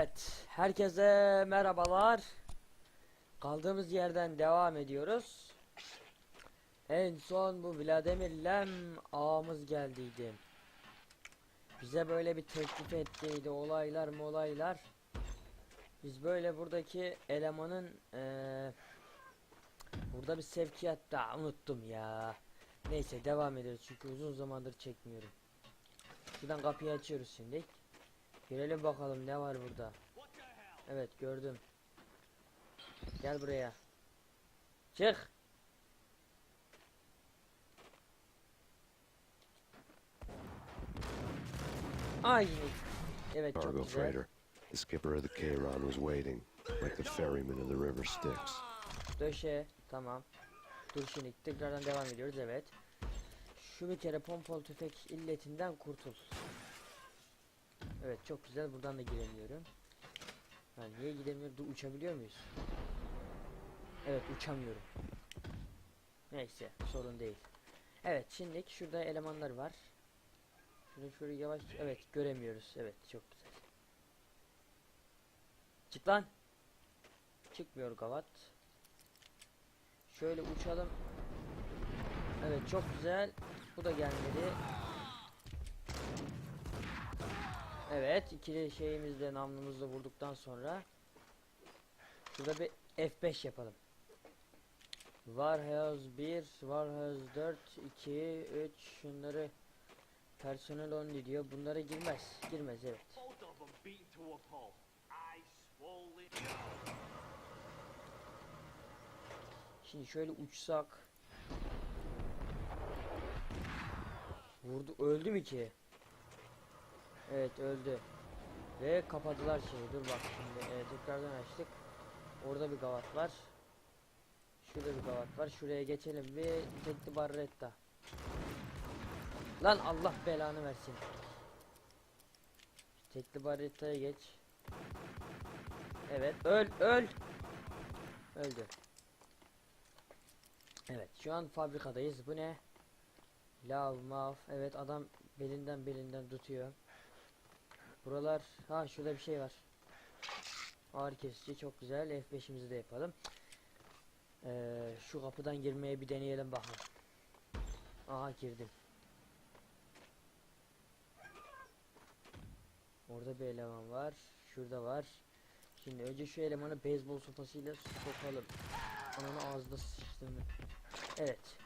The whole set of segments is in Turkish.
Evet, herkese merhabalar. Kaldığımız yerden devam ediyoruz. En son bu Vladimir Lem ağamız geldiydi. Bize böyle bir teklif ettiydi olaylar mı olaylar. Biz böyle buradaki elemanın eee burada bir sevkiyat da unuttum ya. Neyse devam ediyoruz çünkü uzun zamandır çekmiyorum. Şuradan kapıyı açıyoruz şimdi. Girelim bakalım ne var burada. Evet gördüm. Gel buraya. Çık. Ay. Evet çok Cargo güzel. freighter. The skipper of the Kayron was waiting, like the ferryman of the river Styx. Döşe. Tamam. Dur şimdi tekrardan devam ediyoruz evet. Şu bir kere pompalı tüfek illetinden kurtul. Evet çok güzel buradan da giremiyorum. Ha, niye gidemiyorum? Uçabiliyor muyuz? Evet uçamıyorum. Neyse sorun değil. Evet şimdi şurada elemanlar var. Şunu şöyle yavaş evet göremiyoruz. Evet çok güzel. Çık lan. Çıkmıyor gavat. Şöyle uçalım. Evet çok güzel. Bu da gelmedi. Evet ikili şeyimizle namlumuzla vurduktan sonra Şurada bir F5 yapalım. Warhouse 1, Warhouse 4, 2, 3 şunları personel only diyor. Bunlara girmez. Girmez evet. Şimdi şöyle uçsak. Vurdu öldü mü ki? Evet öldü. Ve kapadılar şeyi. Dur bak şimdi e, tekrardan açtık. Orada bir gavat var. Şurada bir gavat var. Şuraya geçelim ve tekli barretta. Lan Allah belanı versin. Tekli barrettaya geç. Evet öl öl. Öldü. Evet şu an fabrikadayız. Bu ne? Lav mav. Evet adam belinden belinden tutuyor. Buralar ha şurada bir şey var. Ağır kesici çok güzel. F5'imizi de yapalım. Ee, şu kapıdan girmeye bir deneyelim bakalım. Aha girdim. Orada bir eleman var. Şurada var. Şimdi önce şu elemanı beyzbol sopasıyla sokalım. Ananı ağzına sıçtığını. Evet.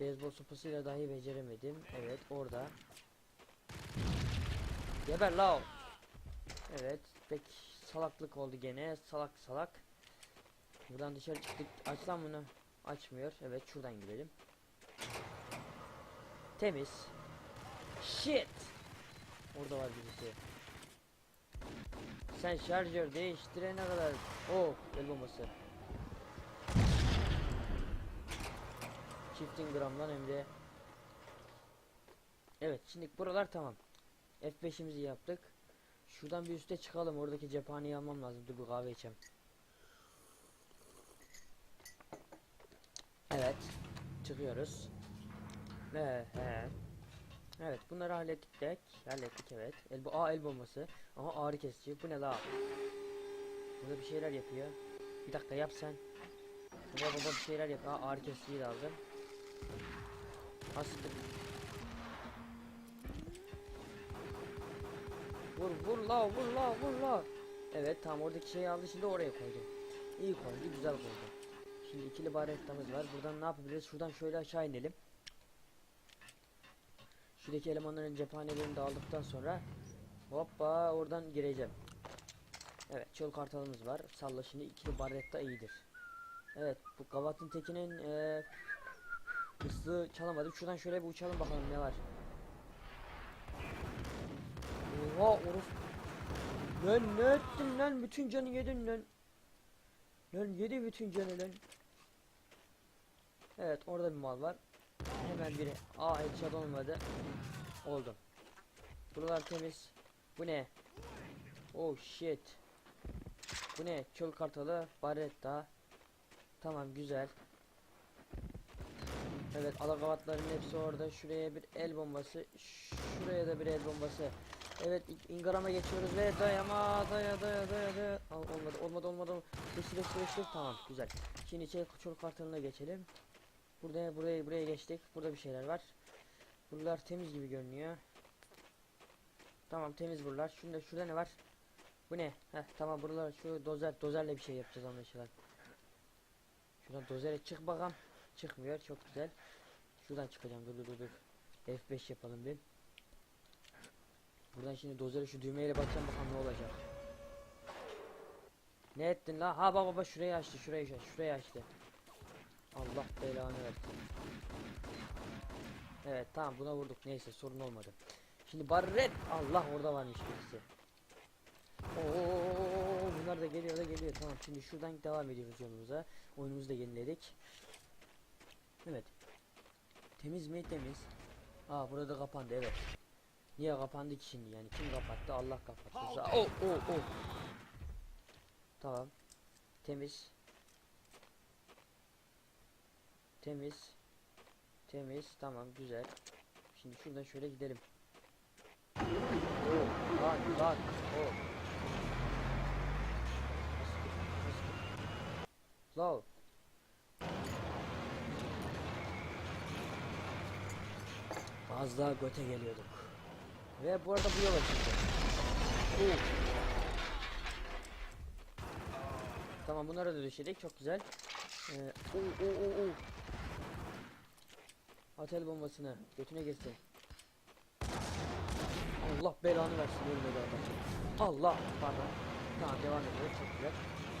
Beyzbol sopasıyla dahi beceremedim. Evet orada. Geber lao. Evet. Pek salaklık oldu gene. Salak salak. Buradan dışarı çıktık. Aç lan bunu. Açmıyor. Evet şuradan girelim. Temiz. Shit. Orada var birisi. Sen şarjör değiştirene kadar. Oh el bombası. Çiftin gramdan hem de. Evet şimdi buralar tamam. F5'imizi yaptık. Şuradan bir üste çıkalım. Oradaki cephaneyi almam lazım. Dur bir kahve içeyim. Evet. Çıkıyoruz. Ve he. Evet bunları hallettik de. Hallettik evet. El, Aa, el bombası. Aha ağrı kesici. Bu ne la? Burada bir şeyler yapıyor. Bir dakika yap sen. Baba baba bir şeyler yap. Aa, ağrı kesiciyi lazım. Astık. Vur vur la vur la vur la. Evet tam oradaki şeyi aldı şimdi oraya koydum. İyi koydu güzel koydu. Şimdi ikili barettamız var. Buradan ne yapabiliriz? Şuradan şöyle aşağı inelim. Şuradaki elemanların cephanelerini de aldıktan sonra hoppa oradan gireceğim. Evet çöl kartalımız var. Salla şimdi ikili barretta iyidir. Evet bu gavatın tekinin eee Hızlı çalamadım. Şuradan şöyle bir uçalım bakalım ne var. Oha oruf. Lan ne ettin lan? Bütün canı yedin lan. Lan yedi bütün canı lan. Evet orada bir mal var. Hemen biri. Aa headshot olmadı. Oldu. Buralar temiz. Bu ne? Oh shit. Bu ne? Çöl kartalı. Baretta. Tamam güzel. Evet alagavatların hepsi orada. Şuraya bir el bombası. Şuraya da bir el bombası. Evet Ingram'a geçiyoruz ve dayama daya daya daya daya. Al, olmadı olmadı olmadı. Yeşil yeşil yeşil tamam güzel. Şimdi içeri çol kartlarına geçelim. Burada buraya buraya geçtik. Burada bir şeyler var. Buralar temiz gibi görünüyor. Tamam temiz buralar. Şunda şurada ne var? Bu ne? Heh tamam buralar şu dozer dozerle bir şey yapacağız anlaşılan. Şuradan dozere çık bakalım. Çıkmıyor çok güzel. Şuradan çıkacağım dur dur dur. F5 yapalım bir. Buradan şimdi dozere şu düğmeyle bakacağım bakalım ne olacak. Ne ettin la? Ha baba baba şurayı açtı şurayı açtı şurayı açtı. Allah belanı versin. Evet tamam buna vurduk neyse sorun olmadı. Şimdi barret Allah orada varmış birisi. Oo bunlar da geliyor da geliyor tamam şimdi şuradan devam ediyoruz yolumuza. Oyunumuzu da yeniledik. Evet. Temiz mi? Temiz. Aa burada kapandı evet. Niye kapandı ki şimdi yani kim kapattı Allah kapattı. Oh oh oh. Tamam. Temiz. Temiz. Temiz. Tamam güzel. Şimdi şuradan şöyle gidelim. Oh, lan lan. Oh. Low. Az daha göte geliyorduk. Ve bu arada bu yola çıktı. Tamam bunları da düşürdik çok güzel. Ee, oo, oo, oo, oo. At el bombasını götüne girsin. Allah belanı versin ölmedi adam. Allah pardon. Tamam devam ediyoruz çok güzel.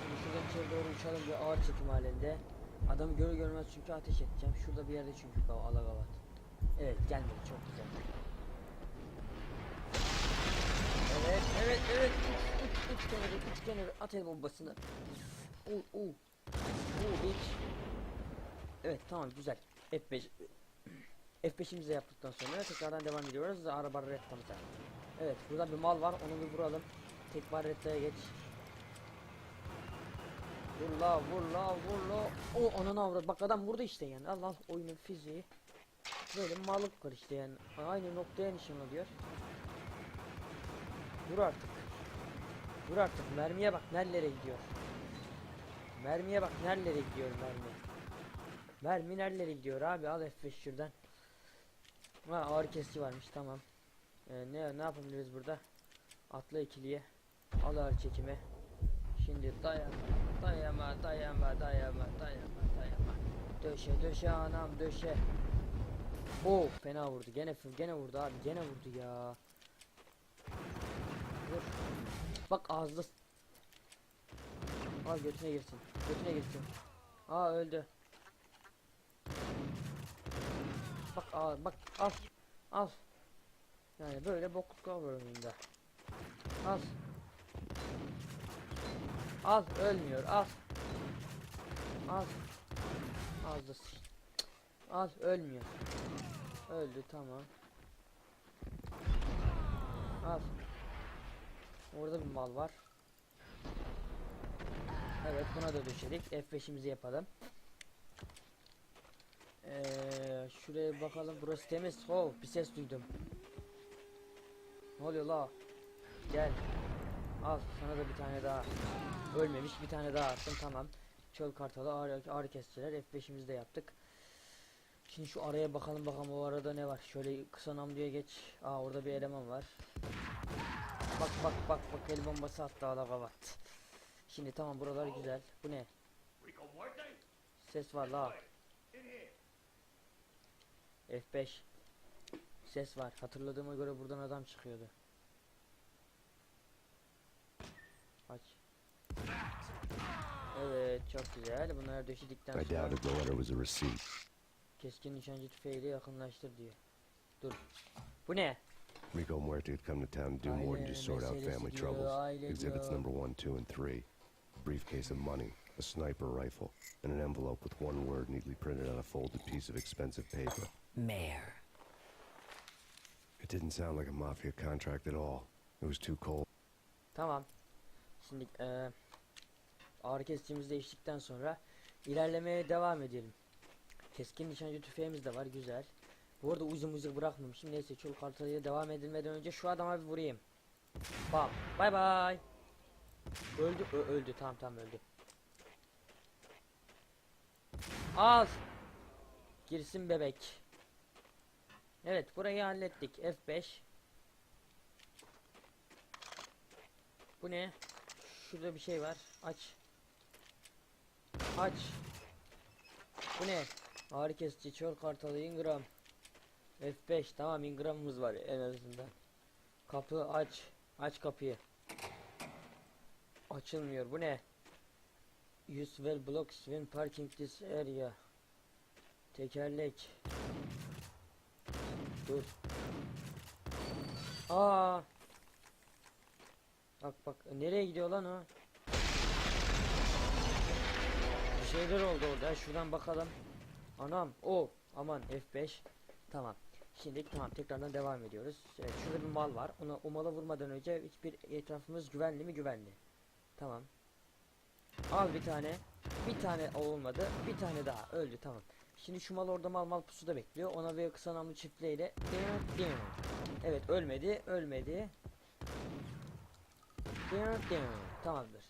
Şimdi şuradan içeri doğru uçalım bir ağır çekim halinde. Adamı görür görmez çünkü ateş edeceğim. Şurada bir yerde çünkü kav alagavat. Evet gelmedi çok güzel. Evet evet evet uç uç uç kenarı uç kenarı at el bombasını. Oo oo. Oo bitch. Evet tamam güzel. F5 F5'imizi yaptıktan sonra tekrardan devam ediyoruz. Araba rettamıza. Evet burada bir mal var onu bir vuralım. Tek bar rettaya geç. Vur la vur la vur la. O ananı avradı. Bak adam burada işte yani. Allah oyunun fiziği. Böyle mallık var işte yani. Aynı noktaya nişan alıyor. Vur artık. Vur artık. Mermiye bak nerelere gidiyor. Mermiye bak nerelere gidiyor mermi. Mermi nerelere gidiyor abi al F5 şuradan. Ha ağır kesici varmış tamam. Ee, ne ne yapabiliriz burada? Atla ikiliye. Al ağır çekimi. Şimdi dayama, dayama, dayama, dayama, dayama, dayama. Döşe, döşe anam, döşe. Oo, fena vurdu. Gene gene vurdu abi. Gene vurdu ya. Vur. Bak ağızda. Al götüne girsin. Götüne girsin. Aa öldü. Bak aa bak al. Al. Yani böyle bokluk var oyunda. Al. Al ölmüyor al. Al. Sıç. Al ölmüyor. Öldü tamam. Al. Orada bir mal var. Evet buna da düşerik. F5'imizi yapalım. Ee, şuraya bakalım. Burası temiz. Oh bir ses duydum. Ne oluyor la? Gel. Al sana da bir tane daha. Ölmemiş bir tane daha attım tamam. Çöl kartalı ağrı, ağrı kesiciler F5'imizi de yaptık. Şimdi şu araya bakalım bakalım o arada ne var. Şöyle kısa namluya geç. Aa orada bir eleman var. Bak bak bak bak el bombası attı ala kavat. Şimdi tamam buralar güzel. Bu ne? Ses var la. In here. F5. Ses var. Hatırladığıma göre buradan adam çıkıyordu. Aç. Evet çok güzel. Bunları döşedikten I sonra doubted the letter was a receipt. keskin nişancı tüfeğiyle yakınlaştır diyor. Dur. Bu ne? Rico Muerte had come to town to do more than just sort out family troubles. Exhibits number one, two, and three. A briefcase of money, a sniper rifle, and an envelope with one word neatly printed on a folded piece of expensive paper. Mayor. It didn't sound like a mafia contract at all. It was too cold. Tamam. Şimdi eee ağrı kesicimizi değiştikten sonra ilerlemeye devam edelim. Keskin nişancı tüfeğimiz de var güzel. Bu arada uzun uzun bırakmamışım. Neyse çol kartalıyla devam edilmeden önce şu adama bir vurayım. Bam. Bay bay. Öldü. Ö- öldü. Tamam tamam öldü. Al. Girsin bebek. Evet burayı hallettik. F5. Bu ne? Şurada bir şey var. Aç. Aç. Bu ne? Ağrı kesici, çöl kartalı, Ingram. F5 tamam Ingram'ımız var en azından. Kapı aç. Aç kapıyı. Açılmıyor. Bu ne? Use well blocks when parking this area. Tekerlek. Dur. Aa. Bak bak nereye gidiyor lan o? Bir şeyler oldu orada. Şuradan bakalım. Anam. O. Aman F5. Tamam. Şimdi tamam tekrardan devam ediyoruz. Evet, şurada bir mal var. Ona o mala vurmadan önce hiçbir etrafımız güvenli mi güvenli. Tamam. Al bir tane. Bir tane olmadı. Bir tane daha öldü tamam. Şimdi şu mal orada mal mal pusuda bekliyor. Ona bir kısa namlu çiftleyle. Evet ölmedi. Ölmedi. Tamamdır.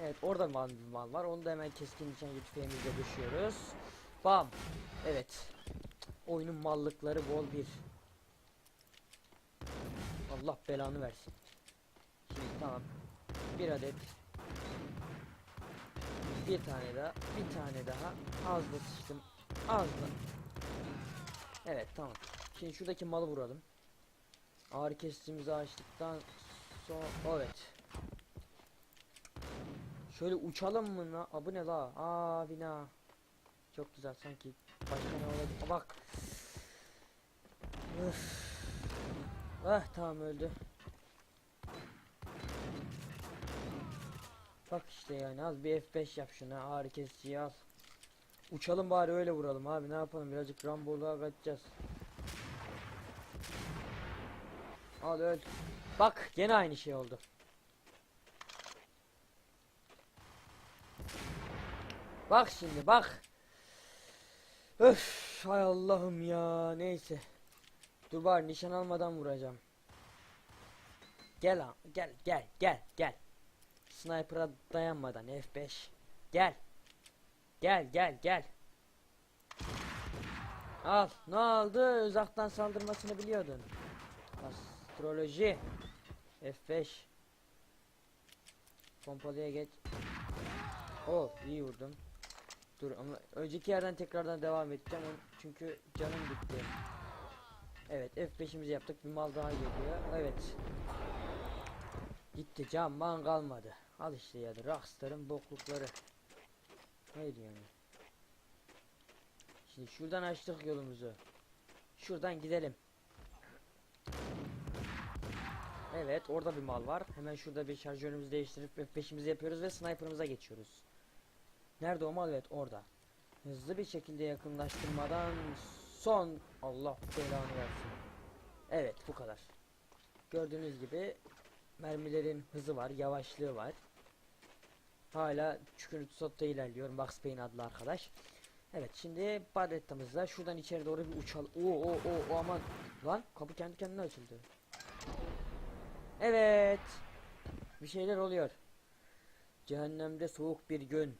Evet orada mal, mal var. Onu da hemen keskin nişan tüfeğimizle düşüyoruz. Bam. Evet. Oyunun mallıkları bol bir. Allah belanı versin. Şimdi tamam. Bir adet. Bir tane daha. Bir tane daha. Az sıçtım. Az. Evet tamam. Şimdi şuradaki malı vuralım. Ağrı kesicimizi açtıktan sonra evet. Şöyle uçalım mı? Aa, bu ne la? Aa bina. Çok güzel sanki. Başka ne olabilir? Bak. Öf. Ah tamam öldü. Bak işte yani az bir F5 yap şuna ağrı kesiciyi al. Uçalım bari öyle vuralım abi ne yapalım birazcık ramboluğa kaçacağız. Al öl. Bak gene aynı şey oldu. Bak şimdi bak. Öf hay Allah'ım ya neyse. Dur bari nişan almadan vuracağım. Gel gel gel gel gel. Sniper'a dayanmadan F5. Gel. Gel gel gel. Al ne oldu uzaktan saldırmasını biliyordun. Astroloji. F5. Pompalıya geç. Oh iyi vurdum. Dur ama önceki yerden tekrardan devam edeceğim çünkü canım gitti. Evet F5'imizi yaptık bir mal daha geliyor. Evet. Gitti can man kalmadı. Al işte ya Rockstar'ın boklukları. Ne diyorsun? Şimdi şuradan açtık yolumuzu. Şuradan gidelim. Evet orada bir mal var. Hemen şurada bir şarjörümüzü değiştirip F5'imizi yapıyoruz ve sniper'ımıza geçiyoruz. Nerede o mal? Evet orada. Hızlı bir şekilde yakınlaştırmadan son Allah belanı versin. Evet bu kadar. Gördüğünüz gibi mermilerin hızı var, yavaşlığı var. Hala çükürtü sotta ilerliyor Max Payne adlı arkadaş. Evet şimdi Barretta'mızla şuradan içeri doğru bir uçalım. Oo oo oo oo, aman. Lan kapı kendi kendine açıldı. Evet. Bir şeyler oluyor. Cehennemde soğuk bir gün.